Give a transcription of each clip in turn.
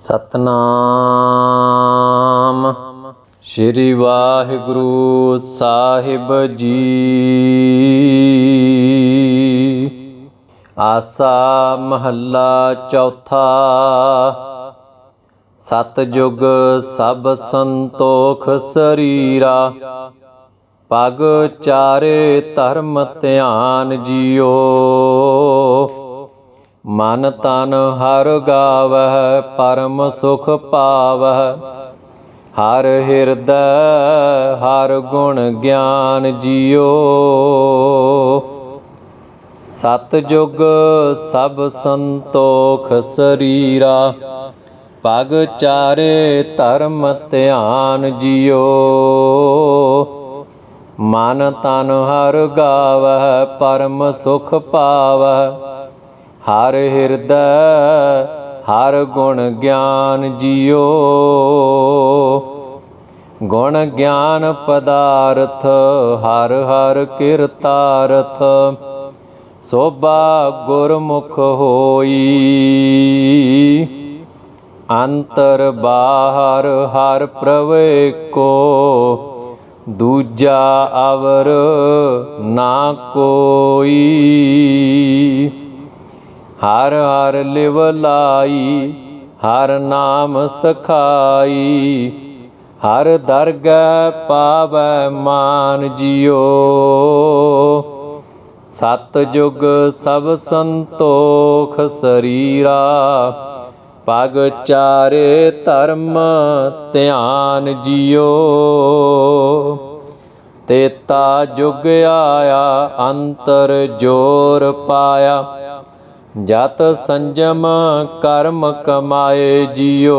ਸਤਨਾਮ। ਸ੍ਰੀ ਵਾਹਿਗੁਰੂ ਸਾਹਿਬ ਜੀ। ਆਸਾ ਮਹੱਲਾ ਚੌਥਾ। ਸਤਜੁਗ ਸਭ ਸੰਤੋਖ ਸਰੀਰਾ। ਪਗ ਚਾਰੇ ਧਰਮ ਧਿਆਨ ਜਿਓ। ਮਨ ਤਨ ਹਰ ਗਾਵਹਿ, ਪਰਮ ਸੁਖ ਪਾਵਹਿ। ਹਰ ਹਿਰਦੈ, ਹਰ ਗੁਣ ਗਿਆਨ ਜਿਓ। ਸਤਜੁਗ ਸਭ ਸੰਤੋਖ ਸਰੀਰਾ। ਪਗ ਚਾਰੇ ਧਰਮ ਧਿਆਨ ਜਿਓ। ਮਨ ਤਨ ਹਰ ਗਾਵਹਿ, ਪਰਮ ਸੁਖ ਪਾਵਹਿ। ਹਰ ਹਿਰਦੈ, ਹਰ ਗੁਣ ਗਿਆਨ ਜਿਓ। ਗੁਣ ਗਿਆਨ ਪਦਾਰਥ, ਹਰ ਹਰ ਕਿਰਤਾਰਥ, ਸੋਭਾ ਗੁਰਮੁਖ ਹੋਈ। ਅੰਤਰ ਬਾਹਰ ਹਰ ਪ੍ਰਵੇ ਕੋ ਦੂਜਾ ਅਵਰ ਨਾ ਕੋਈ। ਹਰ ਹਰ ਲਿਵ ਲਾਈ, ਹਰ ਨਾਮ ਸਖਾਈ। ਹਰ ਦਰਗਹਿ ਪਾਵੈ ਮਾਨ ਜਿਓ ਸਤ ਜੁਗ ਸਭ ਸੰਤੋਖ ਸਰੀਰਾ, ਪਗ ਚਾਰੇ ਧਰਮ ਧਿਆਨ ਜਿਓ ਤੇਤਾ ਜੁਗ ਆਇਆ, ਅੰਤਰ ਜੋਰ ਪਾਇਆ। ਜਤ ਸੰਜਮ ਕਰਮ ਕਮਾਏ ਜਿਓ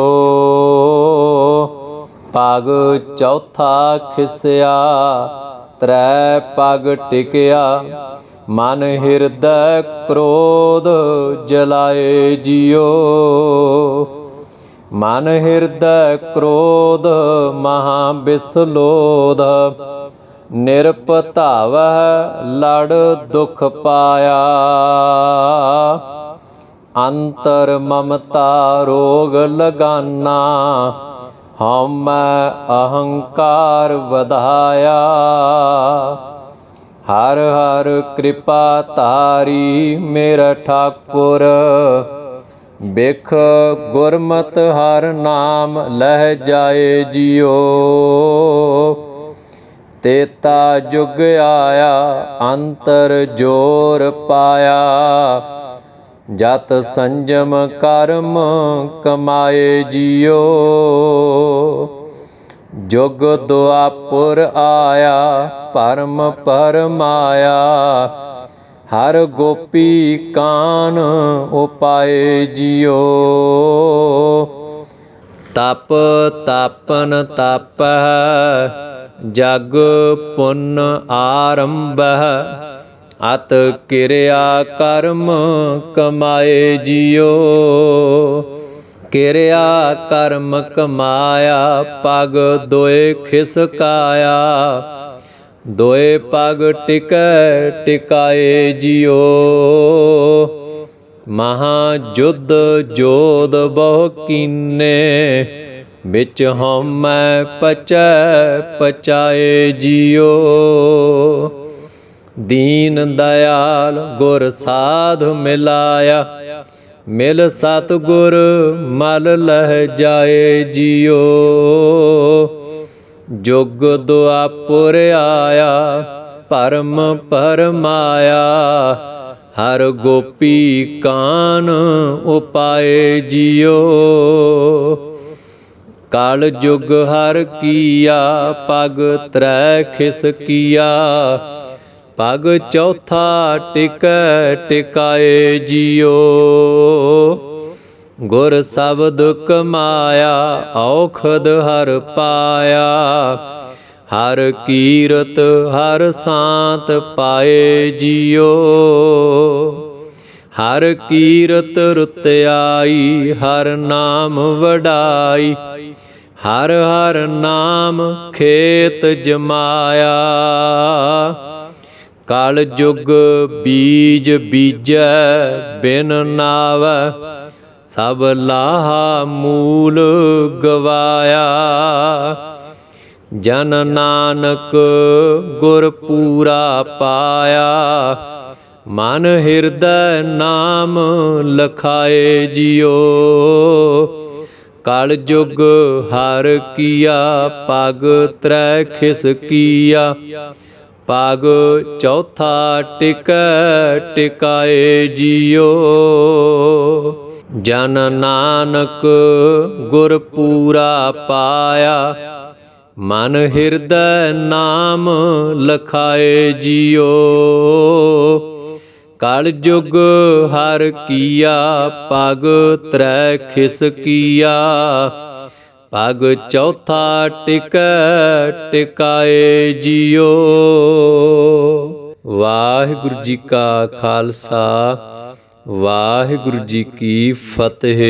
ਪਗ ਚੌਥਾ ਖਿਸਿਆ, ਤ੍ਰੈ ਪਗ ਟਿਕਿਆ। ਮਨ ਹਿਰਦੈ ਕ੍ਰੋਧ ਜਲਾਏ ਜਿਓ ਮਨ ਹਿਰਦੈ ਕ੍ਰੋਧ ਮਹਾ ਬਿਸਲੋਧ। ਨਿਰਪਤਾਵਹਿ ਲੜ ਦੁਖ ਪਾਇਆ। ਅੰਤਰ ਮਮਤਾ ਰੋਗ ਲਗਾਨਾ ਹਉਮੈ ਅਹੰਕਾਰ ਵਧਾਇਆ। ਹਰ ਹਰ ਕਿਰਪਾ ਤਾਰੀ ਮੇਰਾ ਠਾਕੁਰ ਬਿਖ ਗੁਰਮਤ ਹਰ ਨਾਮ ਲਹਿ ਜਾਏ ਜਿਓ ਤੇਤਾ ਜੁਗ ਆਇਆ, ਅੰਤਰ ਜੋਰ ਪਾਇਆ। ਜਤ ਸੰਜਮ ਕਰਮ ਕਮਾਏ ਜਿਓ। ਜੁਗ ਦੁਆਪੁਰ ਆਇਆ, ਪਰਮ ਪਰਮਾਇਆ। ਹਰ ਗੋਪੀ ਕਾਨ ਉਪਾਏ ਜਿਓ। ਤਪ ਤਪਨ ਤਪਹਿ ਜਗ ਪੁੰਨ ਆਰੰਭਹਿ, ਅਤ ਕਿਰਿਆ ਕਰਮ ਕਮਾਏ ਜਿਓ ਕਿਰਿਆ ਕਰਮ ਕਮਾਇਆ, ਪਗ ਦੋਏ ਖਿਸਕਾਇਆ ਦੋਏ ਪਗ ਟਿਕੈ ਟਿਕਾਏ ਜਿਓ ਮਹਾ ਜੁਦ ਜੋਦ ਬਹੁ ਕੀਨੇ ਵਿੱਚ ਹਉਮੈ ਪਚੈ ਪਚਾਏ ਜਿਓ। ਦੀਨ ਦਇਆਲ ਗੁਰ ਸਾਧ ਮਿਲਾਇਆ। ਮਿਲ ਸਤ ਗੁਰ ਮਲ ਲਹਿ ਜਾਏ ਜਿਓ। ਜੁਗ ਦੁਆਪੁਰ ਆਇਆ, ਪਰਮ ਪਰਮਾਇਆ। ਹਰ ਗੋਪੀ ਕਾਨ ਉਪਾਏ ਜਿਓ। ਕਾਲ ਜੁਗ ਹਰ ਕੀਆ, ਪਗ ਤ੍ਰੈ ਖਿਸ ਕੀਆ। ਪਗ ਚੌਥਾ ਟਿਕੈ ਟਿਕਾਏ ਜਿਓ। ਗੁਰ ਸ਼ਬਦ ਕਮਾਇਆ, ਔਖਦ ਹਰ ਪਾਇਆ। ਹਰ ਕੀਰਤ, ਹਰ ਸਾਤ ਪਾਏ ਜਿਓ। ਹਰ ਕੀਰਤ ਰੁਤ ਆਈ ਹਰ ਨਾਮ ਵਡਾਈ। ਹਰ ਹਰ ਨਾਮ ਖੇਤ ਜਮਾਇਆ। ਕਲ ਜੁਗ ਬੀਜ ਬੀਜੈ, ਬਿਨ ਨਾਵੈ, ਸਭ ਲਾਹਾ ਮੂਲ ਗਵਾਇਆ। ਜਨ ਨਾਨਕ ਗੁਰ ਪੂਰਾ ਪਾਇਆ। ਮਨ ਹਿਰਦੈ ਨਾਮ ਲਖਾਏ ਜਿਉ। ਕਲ ਜੁਗ ਹਰ ਕੀਆ, ਪਗ ਤਰੈ ਖਿਸ ਕੀਆ। ਪਗ ਚੌਥਾ ਟਿਕ, ਟਿਕਾਏ ਜਿਉ। ਜਨ ਨਾਨਕ ਗੁਰ ਪੂਰਾ ਪਾਇਆ। ਮਨ ਹਿਰਦੈ ਨਾਮ ਲਖਾਏ ਜਿਉ। ਕਲ ਜੁਗ ਹਰ ਕੀਆ, ਪਗ ਤਰੈ ਖਿਸ ਕੀਆ। ਪਗ ਚੌਥਾ ਟਿਕ, ਟਿਕਾਏ ਜਿਉ ਵਾਹਿਗੁਰੂ ਜੀ ਕਾ ਖਾਲਸਾ, ਵਾਹਿਗੁਰੂ ਜੀ ਕੀ ਫਤਿਹ।